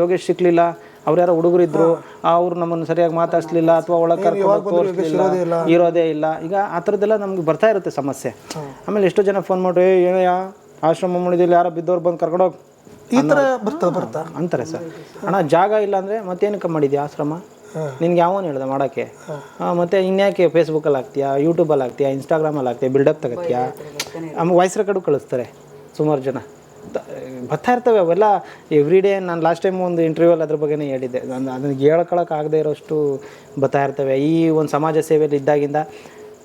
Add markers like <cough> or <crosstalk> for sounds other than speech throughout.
ಯೋಗೇಶ್ ಸಿಕ್ಲಿಲ್ಲ ಅವ್ರು ಯಾರೋ ಹುಡುಗರು ಇದ್ರು ಅವ್ರು ನಮ್ಮನ್ನು ಸರಿಯಾಗಿ ಮಾತಾಡ್ಸ್ಲಿಲ್ಲ ಅಥವಾ ಒಳಗೆ ಕರ್ಕೊಂಡು ತೋರಿಸ್ಲಿಲ್ಲ ಇರೋದೇ ಇಲ್ಲ. ಈಗ ಆ ಥರದ್ದೆಲ್ಲ ನಮ್ಗೆ ಬರ್ತಾ ಇರುತ್ತೆ ಸಮಸ್ಯೆ. ಆಮೇಲೆ ಎಷ್ಟೋ ಜನ ಫೋನ್ ಮಾಡ್ರಿ ಏನಯ್ಯ ಆಶ್ರಮ ಮುಳಿದಿಲ್ಲ ಯಾರೋ ಬಿದ್ದವ್ರು ಬಂದು ಕರ್ಕೊಂಡೋಗಿ ಈ ಥರ ಬರ್ತಾ ಬರ್ತಾ. ಅಂತಾರೆ ಸರ್. ಅಣ್ಣ ಜಾಗ ಇಲ್ಲ ಅಂದರೆ ಮತ್ತೇನಕ್ಕೆ ಮಾಡಿದ್ಯಾ ಆಶ್ರಮ? ನಿನ್ಗೆ ಯಾವನು ಹೇಳ್ದೆ ಮಾಡೋಕ್ಕೆ? ಮತ್ತೆ ಇನ್ಯಾಕೆ ಫೇಸ್ಬುಕ್ಕಲ್ಲಿ ಹಾಕ್ತೀಯಾ ಯೂಟ್ಯೂಬಲ್ಲಿ ಹಾಕ್ತೀಯಾ ಇನ್ಸ್ಟಾಗ್ರಾಮಲ್ಲಿ ಹಾಕ್ತೀಯಾ ಬಿಲ್ಡಪ್ ತಗೋತೀಯಾ ಆಮೇಲೆ ವಾಯ್ಸ್ ರೆಕಾರ್ಡು ಕಳಿಸ್ತಾರೆ ಸುಮಾರು ಜನ. ಬರ್ತಾ ಇರ್ತವೆ ಅವೆಲ್ಲ ಎವ್ರಿ ಡೇ ನಾನು ಲಾಸ್ಟ್ ಟೈಮ್ ಒಂದು ಇಂಟರ್ವ್ಯೂಲ್ಲಿ ಅದ್ರ ಬಗ್ಗೆನೇ ಹೇಳಿದ್ದೆ. ನಾನು ಅದನ್ನು ಹೇಳ್ಕೊಳಕ್ಕಾಗದೇ ಇರೋಷ್ಟು ಬರ್ತಾ ಇರ್ತವೆ. ಈ ಒಂದು ಸಮಾಜ ಸೇವೆಯಲ್ಲಿ ಇದ್ದಾಗಿಂದ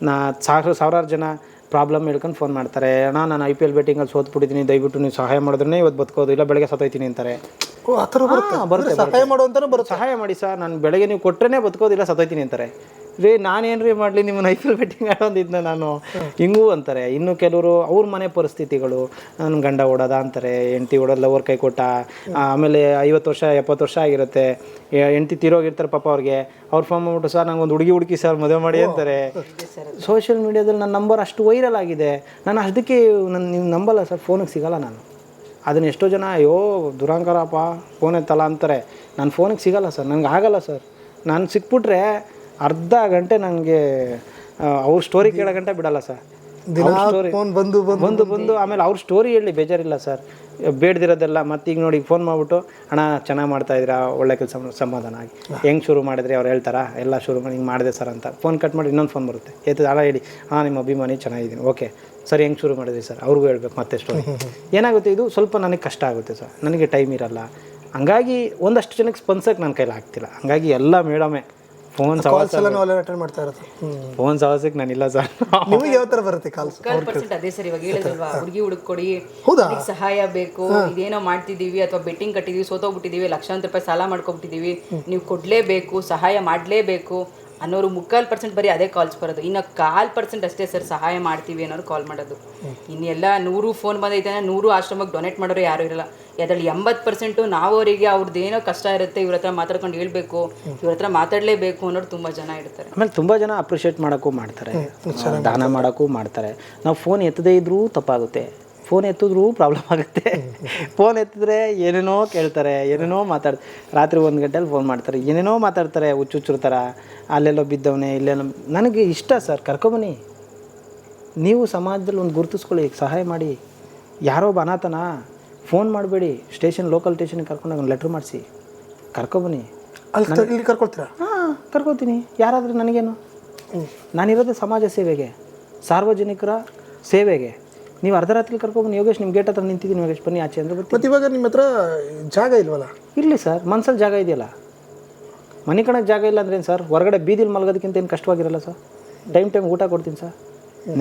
ನಾ ಸಾವಿರ ಸಾವಿರಾರು ಜನ ಪ್ರಾಬ್ಲಮ್ ಹೇಳ್ಕೊಂಡು ಫೋನ್ ಮಾಡ್ತಾರೆ. ಅಣ್ಣ ನಾನು ಐ ಪಿ ಎಲ್ ಬೆಟ್ಟಿಂಗಲ್ಲಿ ಸೋತ್ಬಿಟ್ಟಿದ್ದೀನಿ ದಯವಿಟ್ಟು ನೀವು ಸಹಾಯ ಮಾಡಿದ್ರೆ ಇವತ್ತು ಬದುಕೋದು ಇಲ್ಲ ಬೆಳಗ್ಗೆ ಸತ್ತೋಯ್ತೀನಿ ಅಂತಾರೆ. ಓ ಆ ಥರ ಬರುತ್ತೆ. ಸಹಾಯ ಮಾಡುವಂತಾನೆ ಬರುತ್ತೆ. ಸಹಾಯ ಮಾಡಿ ಸರ್ ನಾನು ಬೆಳಗ್ಗೆ ನೀವು ಕೊಟ್ಟರೆ ಬದುಕೋದಿಲ್ಲ ಸತ್ತೋಯ್ತೀನಿ ಅಂತಾರೆ. ರೀ ನಾನೇನು ರೀ ಮಾಡಲಿ ನಿಮ್ಮನ್ನು ಐ ಪಿ ಎಲ್ ಬೆಟ್ಟಿಂಗ್ ಆಡೋದಿದ್ನ ನಾನು. ಹಿಂಗೂ ಅಂತಾರೆ. ಇನ್ನು ಕೆಲವರು ಅವ್ರ ಮನೆ ಪರಿಸ್ಥಿತಿಗಳು ನನ್ನ ಗಂಡ ಓಡೋದ ಅಂತಾರೆ ಹೆಂಡ್ತಿ ಓಡೋದು ಲವರ್ ಕೈ ಕೊಟ್ಟ ಆಮೇಲೆ ಐವತ್ತು ವರ್ಷ ಎಪ್ಪತ್ತು ವರ್ಷ ಆಗಿರುತ್ತೆ. ಹೆಂಡ್ತಿ ತಿರೋಗಿರ್ತಾರೆ ಪಾಪ ಅವ್ರಿಗೆ. ಅವ್ರು ಫಾರ್ಮ್ ಮಾಡ್ಬಿಟ್ಟು ಸರ್ ನಂಗೆ ಒಂದು ಹುಡುಗಿ ಹುಡುಕಿ ಸರ್ ಮದುವೆ ಮಾಡಿ ಅಂತಾರೆ. ಸೋಷಿಯಲ್ ಮೀಡಿಯಾದಲ್ಲಿ ನನ್ನ ನಂಬರ್ ಅಷ್ಟು ವೈರಲ್ ಆಗಿದೆ. ನಾನು ಅದಕ್ಕೆ ನನ್ನ ನೀವು ನಂಬಲ್ಲ ಸರ್ ಫೋನಿಗೆ ಸಿಗಲ್ಲ ನಾನು. ಅದನ್ನ ಎಷ್ಟೋ ಜನ ಅಯ್ಯೋ ದುರಂಕಾರಪ್ಪ ಫೋನ್ ಎತ್ತಲ್ಲ ಅಂತಾರೆ. ನಾನು ಫೋನಿಗೆ ಸಿಗಲ್ಲ ಸರ್ ನನಗೆ ಆಗಲ್ಲ ಸರ್. ನಾನು ಸಿಕ್ಬಿಟ್ರೆ ಅರ್ಧ ಗಂಟೆ ನನಗೆ ಅವ್ರ ಸ್ಟೋರಿ ಕೇಳೋ ಗಂಟೆ ಬಿಡಲ್ಲ ಸರ್ ದಿನ ಫೋನ್ ಬಂದು ಬಂದು ಬಂದು ಆಮೇಲೆ ಅವ್ರ ಸ್ಟೋರಿ ಹೇಳಿ ಬೇಜಾರಿಲ್ಲ ಸರ್ ಬೇಡ್ದಿರೋದೆಲ್ಲ ಮತ್ತೆ ಈಗ ನೋಡಿ ಫೋನ್ ಮಾಡಿಬಿಟ್ಟು ಅಣ್ಣ ಚೆನ್ನಾಗಿ ಮಾಡ್ತಾ ಇದ್ರ ಒಳ್ಳೆ ಕೆಲಸ ಸಮಾಧಾನ ಆಗಿ. ಹೆಂಗೆ ಶುರು ಮಾಡಿದ್ರಿ? ಅವ್ರು ಹೇಳ್ತಾರಾ? ಎಲ್ಲ ಶುರು ಮಾಡಿ ಹಿಂಗೆ ಮಾಡಿದೆ ಸರ್ ಅಂತ. ಫೋನ್ ಕಟ್ ಮಾಡಿ ಇನ್ನೊಂದು ಫೋನ್ ಬರುತ್ತೆ. ಏತ ಅಲ್ಲ ಹೇಳಿ. ಹಾಂ ನಿಮ್ಮ ಅಭಿಮಾನಿ ಚೆನ್ನಾಗಿದ್ದೀನಿ. ಓಕೆ. ಸರ್ ಹೆಂಗೆ ಶುರು ಮಾಡಿದ್ರಿ ಸರ್ ಅವ್ರಿಗೂ ಹೇಳ್ಬೇಕು ಮತ್ತೆ ಸ್ಟೋರಿ <laughs> ಏನಾಗುತ್ತೆ ಇದು ಸ್ವಲ್ಪ ನನಗೆ ಕಷ್ಟ ಆಗುತ್ತೆ ಸರ್ ನನಗೆ ಟೈಮ್ ಇರಲ್ಲ. ಹಂಗಾಗಿ ಒಂದಷ್ಟು ಜನಕ್ಕೆ ಸ್ಪನ್ಸಕ್ಕೆ ನನ್ನ ಕೈಲಿ ಆಗ್ತಿಲ್ಲ. ಹಂಗಾಗಿ ಎಲ್ಲ ಮೇಡಮೇ ಫೋನ್ ಕಾಲ್ಸ್ ಎಲ್ಲ ನಾವು ಅಟೆಂಡ್ ಮಾಡ್ತಾ ಇರೋದು. ಫೋನ್ ಫೋನ್ ನಾನು ಇಲ್ಲ ಸರ್. ನಿಮಗೆ ಯಾವ ಥರ ಬರುತ್ತೆ ಕಾಲ್ಸ್ ಪರ್ಸೆಂಟ್ ಅದೇ ಸರ್ ಇವಾಗ ಹೇಳಿದ್ರಲ್ವಾ ಹುಡುಗಿ ಹುಡುಕ್ ಕೊಡಿ ಹೌದಾ? ಸಹಾಯ ಬೇಕು ಇದೇನೋ ಮಾಡ್ತಿದೀವಿ ಅಥವಾ ಬೆಟ್ಟಿಂಗ್ ಕಟ್ಟಿದೀವಿ ಸೋತೋಗ್ಬಿಟ್ಟಿದೀವಿ ಲಕ್ಷಾಂತರ ರೂಪಾಯಿ ಸಾಲ ಮಾಡ್ಕೊಬಿಟ್ಟಿದೀವಿ ನೀವು ಕೊಡ್ಲೇಬೇಕು ಸಹಾಯ ಮಾಡ್ಲೇಬೇಕು ಅನ್ನೋರು ಮುಕ್ಕಾಲು ಪರ್ಸೆಂಟ್ ಬರೀ ಅದೇ ಕಾಲ್ಸ್ ಬರೋದು. ಇನ್ನು ಕಾಲು ಪರ್ಸೆಂಟ್ ಅಷ್ಟೇ ಸರ್ ಸಹಾಯ ಮಾಡ್ತೀವಿ ಅನ್ನೋರು ಕಾಲ್ ಮಾಡೋದು. ಇನ್ನೆಲ್ಲ ನೂರು ಫೋನ್ ಬಂದೈತೆ ಅಂದರೆ ನೂರು ಆಶ್ರಮಕ್ಕೆ ಡೊನೇಟ್ ಮಾಡೋರು ಯಾರೂ ಇರಲ್ಲ. ಅದರಲ್ಲಿ ಎಂಬತ್ತು ಪರ್ಸೆಂಟು ನಾವು ಅವರಿಗೆ ಅವ್ರದ್ದು ಏನೋ ಕಷ್ಟ ಇರುತ್ತೆ ಇವ್ರ ಹತ್ರ ಮಾತಾಡ್ಕೊಂಡು ಹೇಳಬೇಕು ಇವ್ರ ಹತ್ರ ಮಾತಾಡಲೇಬೇಕು ಅನ್ನೋರು ತುಂಬ ಜನ ಇರ್ತಾರೆ. ಆಮೇಲೆ ತುಂಬ ಜನ ಅಪ್ರಿಷಿಯೇಟ್ ಮಾಡೋಕ್ಕೂ ಮಾಡ್ತಾರೆ. ದಾನ ಮಾಡೋಕ್ಕೂ ಮಾಡ್ತಾರೆ. ನಾವು ಫೋನ್ ಎತ್ತದೇ ಇದ್ರೂ ತಪ್ಪಾಗುತ್ತೆ. ಫೋನ್ ಎತ್ತಿದ್ರೂ ಪ್ರಾಬ್ಲಮ್ ಆಗುತ್ತೆ. ಫೋನ್ ಎತ್ತಿದ್ರೆ ಏನೇನೋ ಕೇಳ್ತಾರೆ ಏನೇನೋ ಮಾತಾಡ್ ರಾತ್ರಿ ಒಂದು ಗಂಟೆಯಲ್ಲಿ ಫೋನ್ ಮಾಡ್ತಾರೆ ಏನೇನೋ ಮಾತಾಡ್ತಾರೆ ಹುಚ್ಚುಚ್ಚರ ಥರ. ಅಲ್ಲೆಲ್ಲೋ ಬಿದ್ದವನೇ ಇಲ್ಲೆಲ್ಲೋ ನನಗೆ ಇಷ್ಟ ಸರ್ ಕರ್ಕೊಬನ್ನಿ. ನೀವು ಸಮಾಜದಲ್ಲಿ ಒಂದು ಗುರುತಿಸ್ಕೊಳ್ಳಿ ಸಹಾಯ ಮಾಡಿ. ಯಾರೋ ಒಬ್ಬ ಅನಾಥನ ಫೋನ್ ಮಾಡಬೇಡಿ ಸ್ಟೇಷನ್ ಲೋಕಲ್ ಸ್ಟೇಷನ್ಗೆ ಕರ್ಕೊಂಡೋಗಿ ಒಂದು ಲೆಟ್ರ್ ಮಾಡಿಸಿ. ಕರ್ಕೊಬನ್ನಿ. ಅಲ್ಲಿ ಕರ್ಕೊಳ್ತೀರಾ? ಹಾಂ ಕರ್ಕೊತೀನಿ ಯಾರಾದರೂ ನನಗೇನು? ನಾನಿರೋದೇ ಸಮಾಜ ಸೇವೆಗೆ ಸಾರ್ವಜನಿಕರ ಸೇವೆಗೆ. ನೀವು ಅರ್ಧ ರಾತ್ರಿ ಕರ್ಕೊಬನ್ನಿ ಯೋಗೇಶ್ ನಿಮ್ಮ ಗೇಟ್ ಹತ್ರ ನಿಂತಿದ್ದೀನಿ ಯೋಗೇಶ್ ಬನ್ನಿ ಆಚೆ ಅಂದ್ರೆ ಮತ್ತೆ ಇವಾಗ ನಿಮ್ಮ ಹತ್ರ ಜಾಗ ಇಲ್ವಲ್ಲ? ಇರಲಿ ಸರ್ ಮನ್ಸಲ್ಲಿ ಜಾಗ ಇದೆಯಲ್ಲ. ಮನೆ ಕಣಕ್ಕೆ ಜಾಗ ಇಲ್ಲ ಅಂದ್ರೆ ಏನು ಸರ್? ಹೊರಗಡೆ ಬೀದಿಲಿ ಮಲಗೋದಕ್ಕಿಂತ ಏನು ಕಷ್ಟವಾಗಿರಲ್ಲ ಸರ್? ಟೈಮ್ ಟೈಮ್ ಊಟ ಕೊಡ್ತೀನಿ ಸರ್.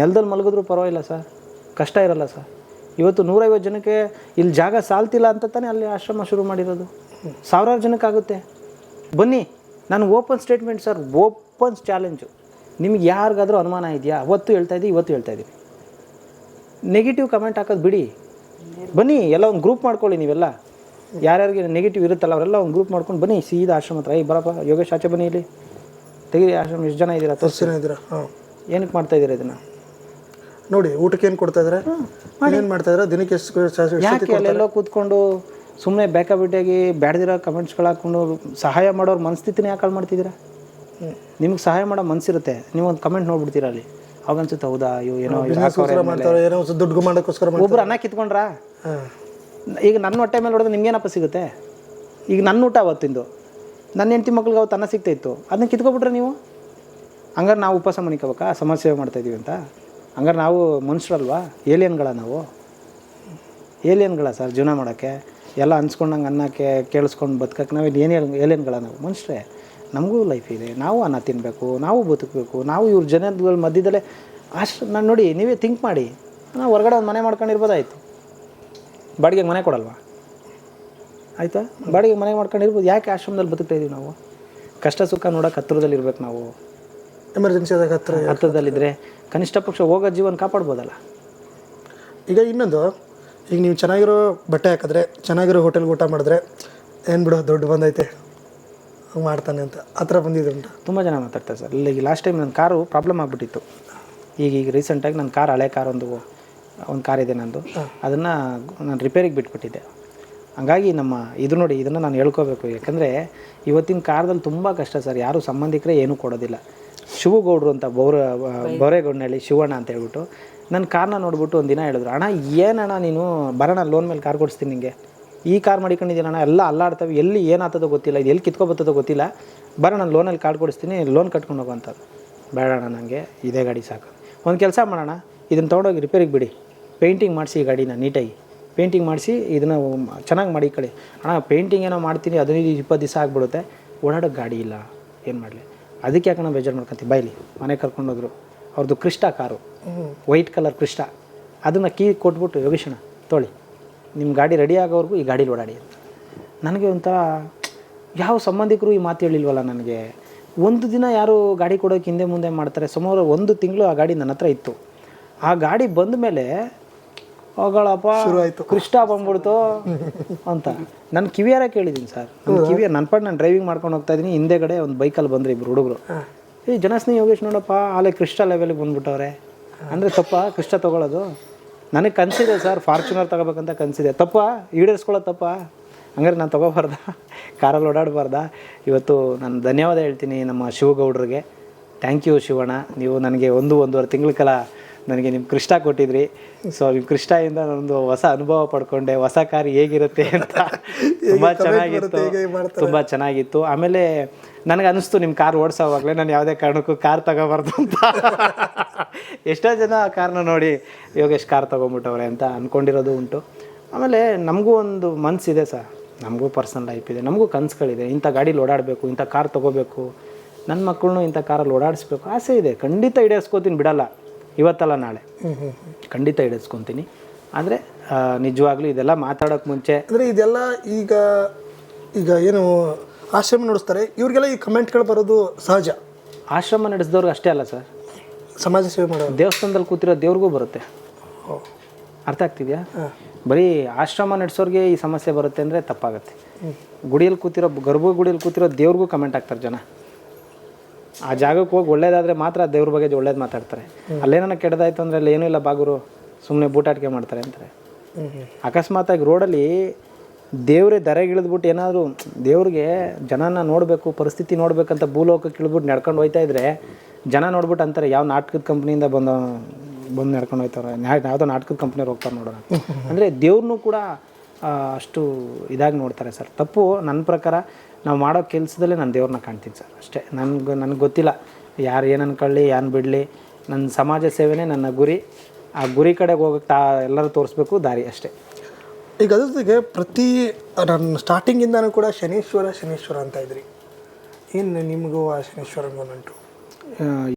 ನೆಲದಲ್ಲಿ ಮಲಗಿದ್ರು ಪರವಾಗಿಲ್ಲ ಸರ್. ಕಷ್ಟ ಇರಲ್ಲ ಸರ್. ಇವತ್ತು ನೂರೈವತ್ತು ಜನಕ್ಕೆ ಇಲ್ಲಿ ಜಾಗ ಸಾಲ್ತಿಲ್ಲ ಅಂತ ತಾನೇ ಅಲ್ಲಿ ಆಶ್ರಮ ಶುರು ಮಾಡಿರೋದು. ಸಾವಿರಾರು ಜನಕ್ಕಾಗುತ್ತೆ ಬನ್ನಿ ನಾನು open statement sir open challenge ನಿಮ್ಗೆ ಯಾರಿಗಾದ್ರೂ ಅನುಮಾನ ಇದೆಯಾ? ಅವತ್ತು ಹೇಳ್ತಾ ಇದ್ದೀವಿ ಇವತ್ತು ಹೇಳ್ತಾ ಇದ್ದೀವಿ. ನೆಗೆಟಿವ್ ಕಮೆಂಟ್ ಹಾಕೋದು ಬಿಡಿ. ಬನ್ನಿ ಎಲ್ಲ ಒಂದು ಗ್ರೂಪ್ ಮಾಡ್ಕೊಳ್ಳಿ ನೀವೆಲ್ಲ. ಯಾರ್ಯಾರಿಗೆ ನೆಗೆಟಿವ್ ಇರುತ್ತಲ್ಲ ಅವರೆಲ್ಲ ಒಂದು ಗ್ರೂಪ್ ಮಾಡ್ಕೊಂಡು ಬನ್ನಿ ಸೀದಾ ಆಶ್ರಮ ಹತ್ರ. ಐ ಬರಪ್ಪ ಯೋಗೇಶ್ ಆಚೆ ಬನ್ನಿ ಇಲ್ಲಿ. ತೆಗೀರಿ ಆಶ್ರಮ ಎಷ್ಟು ಜನ ಇದ್ದೀರಾ? ತೋರಿಸಿ ಜನ ಇದ್ದೀರಾ? ಹಾಂ. ಏನಕ್ಕೆ ಮಾಡ್ತಾ ಇದ್ದೀರಾ ಇದನ್ನು? ನೋಡಿ ಊಟಕ್ಕೆ ಏನು ಕೊಡ್ತಾ ಇದ್ದಾರೆ? ಏನು ಮಾಡ್ತಾ ಇದ್ದಾರೆ? ದಿನಕ್ಕೆ ಎಷ್ಟು ಯಾಕೆ ಅಲ್ಲೆಲ್ಲೋ ಕೂತ್ಕೊಂಡು ಸುಮ್ಮನೆ ಬೇಕಾಬಿಟ್ಟಿಯಾಗಿ ಬ್ಯಾಡ್ದಿರೋ ಕಮೆಂಟ್ಸ್ಗಳು ಹಾಕ್ಕೊಂಡು ಸಹಾಯ ಮಾಡೋರು ಮನಸ್ಥಿತಿನೇ ಯಾಕೆ ಮಾಡ್ತಿದ್ದೀರಾ? ನಿಮಗೆ ಸಹಾಯ ಮಾಡೋ ಮನಸ್ಸಿರುತ್ತೆ ನೀವೊಂದು ಕಮೆಂಟ್ ನೋಡ್ಬಿಡ್ತೀರಾ ಅಲ್ಲಿ? ಅವಾಗ ಅನ್ಸುತ್ತೆ ಹೌದಾ? ಅಯ್ಯೋ ಏನೋ ಇದು ಹಾಕವ್ರೆ ಅಂದ್ಮೇಲೆ. ಮಾಡ್ತಾರೆ ಏನೋ ಸ್ವಲ್ಪ ದುಡ್ಡು ಮಾಡೋಕ್ಕೋಸ್ಕರ ಮಾಡ್ತಾರೆ ಒಬ್ರು ಅನ್ನ ಕಿತ್ಕೊಂಡ್ರ? ಹಾಂ. ಈಗ ನನ್ನ ಹೊಟ್ಟೆ ಮೇಲೆ ಹೊಡೆದ್ರೆ ನಿಮ್ಗೇನಪ್ಪ ಸಿಗುತ್ತೆ? ಈಗ ನನ್ನ ಊಟ ಅವತ್ತಿಂದು. ನನ್ನ ಹೆಂಡತಿ ಮಕ್ಳಿಗೆ ಅವತ್ತು ಅನ್ನ ಸಿಗ್ತಾ ಇತ್ತು. ಅದನ್ನ ಕಿತ್ಕೊಬಿಟ್ರೆ ನೀವು? ಹಂಗಾರೆ ನಾವು ಉಪವಾಸ ಮನಿಕೋಬೇಕಾ? ಸಮಾಜ ಸೇವೆ ಮಾಡ್ತಾ ಇದೀವಿ ಅಂತ. ಹಂಗಾರೆ ನಾವು ಮನುಷ್ಯರಲ್ವಾ? ಏಲಿಯನ್ಗಳ ನಾವು? ಏಲಿಯನ್ಗಳ ಸರ್ ಜೀವನ ಮಾಡೋಕ್ಕೆ? ಎಲ್ಲ ಅನ್ಸ್ಕೊಂಡಂಗೆ ಅನ್ನಕ್ಕೆ ಕೇಳಿಸ್ಕೊಂಡು ಬದುಕಕ್ಕೆ ನಾವು ಏನು ಏಲಿಯನ್ಗಳ ನಾವು? ಮನುಷ್ಯರೇ. ನಮಗೂ ಲೈಫ್ ಇದೆ. ನಾವು ಅನ್ನ ತಿನ್ನಬೇಕು ನಾವು ಬದುಕಬೇಕು ನಾವು ಇವ್ರ ಜನಗಳ ಮಧ್ಯದಲ್ಲೇ ಅಷ್ಟು ನಾನು ನೋಡಿ ನೀವೇ ಥಿಂಕ್ ಮಾಡಿ. ನಾವು ಹೊರಗಡೆ ಒಂದು ಮನೆ ಮಾಡ್ಕೊಂಡಿರ್ಬೋದಾಯ್ತು. ಬಾಡಿಗೆಗೆ ಮನೆ ಕೊಡಲ್ವಾ? ಆಯಿತಾ? ಬಾಡಿಗೆ ಮನೆ ಮಾಡ್ಕೊಂಡಿರ್ಬೋದು. ಯಾಕೆ ಆಶ್ರಮದಲ್ಲಿ ಬದುಕ್ತಾ ಇದ್ದೀವಿ ನಾವು? ಕಷ್ಟ ಸುಖ ನೋಡೋಕೆ ಹತ್ತಿರದಲ್ಲಿ ಇರ್ಬೇಕು ನಾವು. ಎಮರ್ಜೆನ್ಸಿ ಆದಾಗ ಹತ್ರ ಹತ್ತಿರದಲ್ಲಿದ್ದರೆ ಕನಿಷ್ಠ ಪಕ್ಷ ಹೋಗೋ ಜೀವನ ಕಾಪಾಡ್ಬೋದಲ್ಲ? ಈಗ ಇನ್ನೊಂದು ಈಗ ನೀವು ಚೆನ್ನಾಗಿರೋ ಬಟ್ಟೆ ಹಾಕಿದ್ರೆ ಚೆನ್ನಾಗಿರೋ ಹೋಟೆಲ್ಗೆ ಊಟ ಮಾಡಿದ್ರೆ ಏನು ಬಿಡೋ ದೊಡ್ಡ ಬಂದೈತೆ. ಮಾಡ್ತಾನೆ ಅಂತ ಹತ್ರ ಥರ ಅಂತ ಉಂಟು? ತುಂಬ ಜನ ಮಾತಾಡ್ತಾರೆ ಸರ್. ಇಲ್ಲಿ ಲಾಸ್ಟ್ ಟೈಮ್ ನನ್ನ ಕಾರು ಪ್ರಾಬ್ಲಮ್ ಆಗಿಬಿಟ್ಟಿತ್ತು. ಈಗ ಈಗ ರೀಸೆಂಟಾಗಿ ನನ್ನ ಕಾರ್ ಹಳೆ ಕಾರ್ ಒಂದು ಒಂದು ಕಾರ್ ಇದೆ ನಂದು. ಅದನ್ನು ನಾನು ರಿಪೇರಿಗೆ ಬಿಟ್ಬಿಟ್ಟಿದ್ದೆ. ಹಂಗಾಗಿ ನಮ್ಮ ಇದು ನೋಡಿ ಇದನ್ನು ನಾನು ಹೇಳ್ಕೋಬೇಕು. ಯಾಕಂದರೆ ಇವತ್ತಿನ ಕಾಲದಲ್ಲಿ ತುಂಬ ಕಷ್ಟ ಸರ್. ಯಾರು ಸಂಬಂಧಿಕರೇ ಏನೂ ಕೊಡೋದಿಲ್ಲ. ಶಿವಗೌಡ್ರು ಅಂತ ಬೌರ ಬೌರೇಗೌಡನಹಳ್ಳಿ ಶಿವಣ್ಣ ಅಂತ ಹೇಳ್ಬಿಟ್ಟು ನನ್ನ ಕಾರ್ನ ನೋಡ್ಬಿಟ್ಟು ಒಂದು ದಿನ ಹೇಳಿದ್ರು ಅಣ್ಣ ಏನಣ್ಣ ನೀನು? ಬರೋಣ ಲೋನ್ ಮೇಲೆ ಕಾರ್ ಕೊಡಿಸ್ತೀನಿ ನಿಮಗೆ ಈ ಕಾರ್ ಮಾಡಿಕೊಂಡಿದ್ದೀನಣ್ಣ ಎಲ್ಲ ಅಲ್ಲಾಡ್ತವೆ ಎಲ್ಲಿ ಏನಾಗ್ತದೋ ಗೊತ್ತಿಲ್ಲ ಇದು ಎಲ್ಲಿ ಕಿತ್ಕೊಬತ್ತದೋ ಗೊತ್ತಿಲ್ಲ. ಬರೋಣ ನಾನು ಲೋನಲ್ಲಿ ಕಾರ್ಡ್ ಕೊಡಿಸ್ತೀನಿ ಲೋನ್ ಕಟ್ಕೊಂಡು ಹೋಗುವಂಥದ್ದು ಬೇಡಣ್ಣ ನನಗೆ ಇದೇ ಗಾಡಿ ಸಾಕು. ಒಂದು ಕೆಲಸ ಮಾಡೋಣ ಇದನ್ನು ತೊಗೊಂಡೋಗಿ ರಿಪೇರಿಗೆ ಬಿಡಿ. ಪೇಂಟಿಂಗ್ ಮಾಡಿಸಿ ಈ ಗಾಡಿನ ನೀಟಾಗಿ. ಪೇಂಟಿಂಗ್ ಮಾಡಿಸಿ ಇದನ್ನು ಚೆನ್ನಾಗಿ ಮಾಡಿ ಈ ಕಡೆ. ಅಣ್ಣ ಪೇಂಟಿಂಗ್ ಏನೋ ಮಾಡ್ತೀನಿ ಹದಿನೈದು ಇಪ್ಪತ್ತು ದಿವಸ ಆಗಿಬಿಡುತ್ತೆ. ಓಡಾಡೋ ಗಾಡಿ ಇಲ್ಲ ಏನು ಮಾಡಲಿ? ಅದಕ್ಕೆ ಯಾಕಣ್ಣ ಬೇಜಾರು ಮಾಡ್ಕೊತೀವಿ ಬೈಲಿ ಮನೆ ಕರ್ಕೊಂಡೋದ್ರು ಅವ್ರದ್ದು Krishna car. White colour Krishna. ಅದನ್ನು ಕೀ ಕೊಟ್ಬಿಟ್ಟು ಯೋಗೀಶಣ್ಣ ತೊಳಿ. ನಿಮ್ಮ ಗಾಡಿ ರೆಡಿ ಆಗೋವರೆಗೂ ಈ ಗಾಡೀಲಿ ಓಡಾಡಿ ಅಂತ. ನನಗೆ ಒಂಥರ ಯಾವ ಸಂಬಂಧಿಕರು ಈ ಮಾತು ಹೇಳಿಲ್ವಲ್ಲ ನನಗೆ. ಒಂದು ದಿನ ಯಾರು ಗಾಡಿ ಕೊಡೋಕೆ ಹಿಂದೆ ಮುಂದೆ ಮಾಡ್ತಾರೆ. ಸುಮಾರು ಒಂದು ತಿಂಗಳು ಆ ಗಾಡಿ ನನ್ನ ಹತ್ರ ಇತ್ತು. ಆ ಗಾಡಿ ಬಂದ ಮೇಲೆ ಹೋಗಳಪ್ಪ ಕೃಷ್ಣ ಬಂದ್ಬಿಡ್ತು ಅಂತ. ನಾನು ಕಿವಿಯಾರ ಕೇಳಿದ್ದೀನಿ ಸರ್. ನನ್ನ ಕಿವಿಯ ನನ್ನ ಪಾಟ್ ನಾನು ಡ್ರೈವಿಂಗ್ ಮಾಡ್ಕೊಂಡು ಹೋಗ್ತಾ ಇದ್ದೀನಿ ಹಿಂದೆಗಡೆ ಒಂದು ಬೈಕಲ್ಲಿ ಬಂದ್ರೆ ಇಬ್ರು ಹುಡುಗರು. ಈ ಜನಸ್ನೇಹಿ ಯೋಗೇಶ್ ನೋಡಪ್ಪ ಆಲೆ ಕೃಷ್ಣ ಲೆವೆಲ್ಗೆ ಬಂದ್ಬಿಟ್ಟವ್ರೆ. ಅಂದರೆ ತಪ್ಪ? ಕೃಷ್ಣ ತೊಗೊಳೋದು? ನನಗೆ ಕನಸಿದೆ ಸರ್, ಫಾರ್ಚುನರ್ ತಗೋಬೇಕಂತ ಕನಸಿದೆ. ತಪ್ಪ? ಈಡೇರಿಸ್ಕೊಳ್ಳೋ ತಪ್ಪ? ಹಂಗಾರೆ ನಾನು ತೊಗೋಬಾರ್ದ? <laughs> ಕಾರಲ್ಲಿ ಓಡಾಡಬಾರ್ದ? ಇವತ್ತು ನಾನು ಧನ್ಯವಾದ ಹೇಳ್ತೀನಿ ನಮ್ಮ ಶಿವಗೌಡ್ರಿಗೆ. Thank you Shivanna. ನೀವು ನನಗೆ ಒಂದು, ಒಂದೂವರೆ ತಿಂಗಳ ಕಾಲ ನನಗೆ ನಿಮ್ಮ ಕೃಷ್ಣ ಕೊಟ್ಟಿದ್ರಿ. ಸೊ ನಿಮ್ಮ ಕೃಷ್ಣದಿಂದ ನಾನೊಂದು ಹೊಸ ಅನುಭವ ಪಡ್ಕೊಂಡೆ. ಹೊಸ ಕಾರ್ ಹೇಗಿರುತ್ತೆ ಅಂತ. <laughs> ತುಂಬ ಚೆನ್ನಾಗಿತ್ತು. ತುಂಬ ಚೆನ್ನಾಗಿತ್ತು. ಆಮೇಲೆ ನನಗೆ ಅನಿಸ್ತು ನಿಮ್ಮ ಕಾರ್ ಓಡಿಸೋವಾಗಲೇ ನಾನು ಯಾವುದೇ ಕಾರಣಕ್ಕೂ ಕಾರ್ ತಗೋಬಾರ್ದು ಅಂತ. <laughs> ಎಷ್ಟೋ ಜನ ಆ ಕಾರ್ನ ನೋಡಿ ಯೋಗೇಶ್ ಕಾರ್ ತೊಗೊಂಬಿಟ್ಟವ್ರೆ ಅಂತ ಅಂದ್ಕೊಂಡಿರೋದು ಉಂಟು. ಆಮೇಲೆ ನಮಗೂ ಒಂದು ಮನಸ್ಸಿದೆ ಸರ್. ನಮಗೂ ಪರ್ಸನಲ್ ಲೈಫ್ ಇದೆ. ನಮಗೂ ಕನಸುಗಳಿದೆ. ಇಂಥ ಗಾಡೀಲಿ ಓಡಾಡಬೇಕು ಇಂಥ ಕಾರ್ ತೊಗೋಬೇಕು. ನನ್ನ ಮಕ್ಕಳನ್ನು ಇಂಥ ಕಾರಲ್ಲಿ ಓಡಾಡಿಸ್ಬೇಕು. ಆಸೆ ಇದೆ. ಖಂಡಿತ ಈಡೇರಿಸ್ಕೋತೀನಿ ಬಿಡಲ್ಲ. ಇವತ್ತಲ್ಲ ನಾಳೆ. ಖಂಡಿತ ಇಡಿಸ್ಕೊತೀನಿ. ಅಂದರೆ ನಿಜವಾಗ್ಲೂ ಇದೆಲ್ಲ ಮಾತಾಡೋಕೆ ಮುಂಚೆ ಅಂದರೆ ಇದೆಲ್ಲ ಈಗ ಈಗ ಏನು ಆಶ್ರಮ ನಡೆಸ್ತಾರೆ ಇವ್ರಿಗೆಲ್ಲ ಈ ಕಮೆಂಟ್ಗಳು ಬರೋದು ಸಹಜ. ಆಶ್ರಮ ನಡೆಸಿದವ್ರಿಗೆ ಅಷ್ಟೇ ಅಲ್ಲ ಸರ್. ಸಮಾಜ ಸೇವೆ ಮಾಡೋ ದೇವಸ್ಥಾನದಲ್ಲಿ ಕೂತಿರೋ ದೇವ್ರಿಗೂ ಬರುತ್ತೆ. ಅರ್ಥ ಆಗ್ತಿದೆಯಾ? ಬರೀ ಆಶ್ರಮ ನಡೆಸೋರಿಗೆ ಈ ಸಮಸ್ಯೆ ಬರುತ್ತೆ ಅಂದರೆ ತಪ್ಪಾಗುತ್ತೆ. ಗುಡಿಯಲ್ಲಿ ಕೂತಿರೋ ಗರ್ಭ ಗುಡಿಯಲ್ಲಿ ಕೂತಿರೋ ದೇವ್ರಿಗೂ ಕಮೆಂಟ್ ಆಗ್ತಾರೆ ಜನ. ಆ ಜಾಗಕ್ಕೆ ಹೋಗಿ ಒಳ್ಳೇದಾದರೆ ಮಾತ್ರ ದೇವ್ರ ಬಗ್ಗೆ ಒಳ್ಳೇದು ಮಾತಾಡ್ತಾರೆ. ಅಲ್ಲೇನೋ ಕೆಟ್ಟದಾಯ್ತು ಅಂದರೆ ಅಲ್ಲಿ ಏನೂ ಇಲ್ಲ ಬಾಗುರು ಸುಮ್ಮನೆ ಬೂಟಾಟಿಕೆ ಮಾಡ್ತಾರೆ ಅಂತಾರೆ. ಅಕಸ್ಮಾತಾಗಿ ರೋಡಲ್ಲಿ ದೇವರೇ ದರೆಗೆ ಇಳಿದ್ಬಿಟ್ಟು ಏನಾದರೂ ದೇವ್ರಿಗೆ ಜನನ ನೋಡಬೇಕು ಪರಿಸ್ಥಿತಿ ನೋಡಬೇಕಂತ ಭೂಲೋಕಕ್ಕೆ ಇಳಿದ್ಬಿಟ್ಟು ನಡ್ಕೊಂಡು ಹೋಯ್ತಾ ಇದ್ರೆ ಜನ ನೋಡ್ಬಿಟ್ಟು ಅಂತಾರೆ ಯಾವ ನಾಟಕದ ಕಂಪ್ನಿಯಿಂದ ಬಂದ ಬಂದು ನಡ್ಕೊಂಡು ಹೋಯ್ತಾರೆ ಯಾವುದೋ ನಾಟಕದ ಕಂಪ್ನಿಯವ್ರು ಹೋಗ್ತಾರೆ ನೋಡೋಣ ಅಂದರೆ ದೇವ್ರನ್ನೂ ಕೂಡ ಅಷ್ಟು ಇದಾಗಿ ನೋಡ್ತಾರೆ ಸರ್. ತಪ್ಪು ನನ್ನ ಪ್ರಕಾರ ನಾವು ಮಾಡೋ ಕೆಲಸದಲ್ಲೇ ನಾನು ದೇವ್ರನ್ನ ಕಾಣ್ತೀನಿ ಸರ್ ಅಷ್ಟೇ. ನನಗೆ ನನಗೆ ಗೊತ್ತಿಲ್ಲ. ಯಾರು ಏನು ಅನ್ಕೊಳ್ಳಿ ಏನು ಬಿಡಲಿ. ನನ್ನ ಸಮಾಜ ಸೇವೆನೇ ನನ್ನ ಗುರಿ. ಆ ಗುರಿ ಕಡೆಗೆ ಹೋಗಕ್ಕೆ ತಾ ಎಲ್ಲರೂ ತೋರಿಸ್ಬೇಕು ದಾರಿ ಅಷ್ಟೇ. ಈಗ ಅದಕ್ಕೆ ಪ್ರತಿ ನನ್ನ ಸ್ಟಾರ್ಟಿಂಗಿಂದನೂ ಕೂಡ ಶನೀಶ್ವರ ಶನೀಶ್ವರ ಅಂತ ಇದ್ರಿ. ಏನು ನಿಮಗೂ ಆ ಶನೀಶ್ವರಂಗೂ ನಂಟು ಆ,